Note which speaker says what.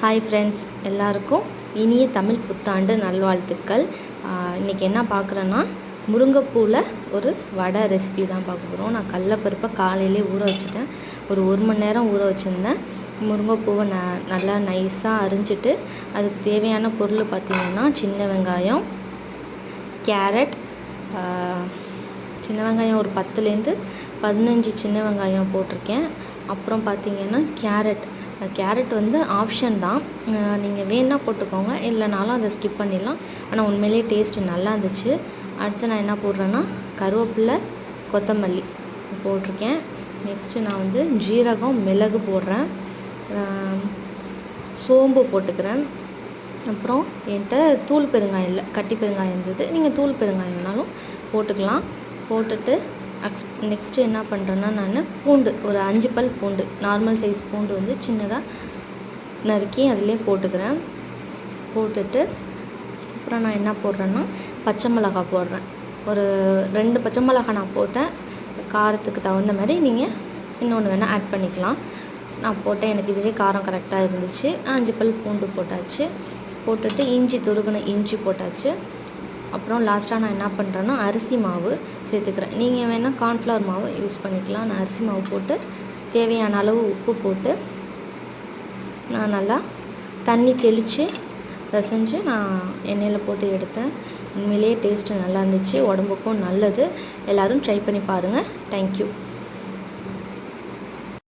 Speaker 1: Hi friends எல்லாருக்கும் இனிய தமிழ் புத்தாண்டு நல்வாழ்த்துக்கள். இன்றைக்கி என்ன பார்க்குறேன்னா முருங்கைப்பூவில் ஒரு வடை ரெசிபி தான் பார்க்க போகிறோம் நான் கடலப்பருப்பை காலையிலே ஊற வச்சுட்டேன். ஒரு ஒரு மணி நேரம் ஊற வச்சுருந்தேன். முருங்கைப்பூவை ந நல்லா நைஸாக அரிஞ்சிட்டு அதுக்கு தேவையான பொருள் பார்த்திங்கன்னா சின்ன வெங்காயம் கேரட் சின்ன வெங்காயம் ஒரு பத்துலேருந்து பதினஞ்சு சின்ன வெங்காயம் போட்டிருக்கேன். அப்புறம் பார்த்திங்கன்னா கேரட். கேரட் வந்து ஆப்ஷன் தான். நீங்கள் வேணால் போட்டுக்கோங்க. இல்லைனாலும் அதை ஸ்கிப் பண்ணிடலாம். ஆனால் உண்மையிலேயே டேஸ்ட்டு நல்லா இருந்துச்சு. அடுத்து நான் என்ன போடுறேன்னா கருவேப்பிலை கொத்தமல்லி போட்டிருக்கேன். நெக்ஸ்ட்டு நான் வந்து ஜீரகம் மிளகு போடுறேன். சோம்பு போட்டுக்கிறேன். அப்புறம் என்கிட்ட தூள் பெருங்காயம் இல்லை கட்டி பெருங்காயம் இருந்தது. நீங்கள் தூள் பெருங்காயம் வேணாலும் போட்டுக்கலாம். போட்டுட்டு அக்ஸ் நெக்ஸ்ட்டு என்ன பண்ணுறேன்னா நான் பூண்டு ஒரு அஞ்சு பல் பூண்டு நார்மல் சைஸ் பூண்டு வந்து சின்னதாக நறுக்கி அதிலே போட்டுக்கிறேன். போட்டுட்டு அப்புறம் நான் என்ன போடுறேன்னா பச்சை மிளகா போடுறேன். ஒரு ரெண்டு பச்சை மிளகா நான் போட்டேன். காரத்துக்கு தகுந்த மாதிரி நீங்கள் இன்னொன்று வேணால் ஆட் பண்ணிக்கலாம். நான் போட்டேன் எனக்கு இதுவே காரம் கரெக்டாக இருந்துச்சு. அஞ்சு பல் பூண்டு போட்டாச்சு. போட்டுட்டு இஞ்சி துருகுன இஞ்சி போட்டாச்சு. அப்புறம் லாஸ்ட்டாக நான் என்ன பண்ணுறேன்னா அரிசி மாவு சேர்த்துக்கிறேன். நீங்கள் வேணால் கார்ன்ஃப்ளவர் மாவு யூஸ் பண்ணிக்கலாம். நான் அரிசி மாவு போட்டு தேவையான அளவு உப்பு போட்டு நான் நல்லா தண்ணி தெளித்து பிசைஞ்சு நான் எண்ணெயில் போட்டு எடுத்தேன். உண்மையிலேயே டேஸ்ட்டு நல்லா இருந்துச்சு. உடம்புக்கும் நல்லது. எல்லோரும் ட்ரை பண்ணி பாருங்கள் தேங்க்யூ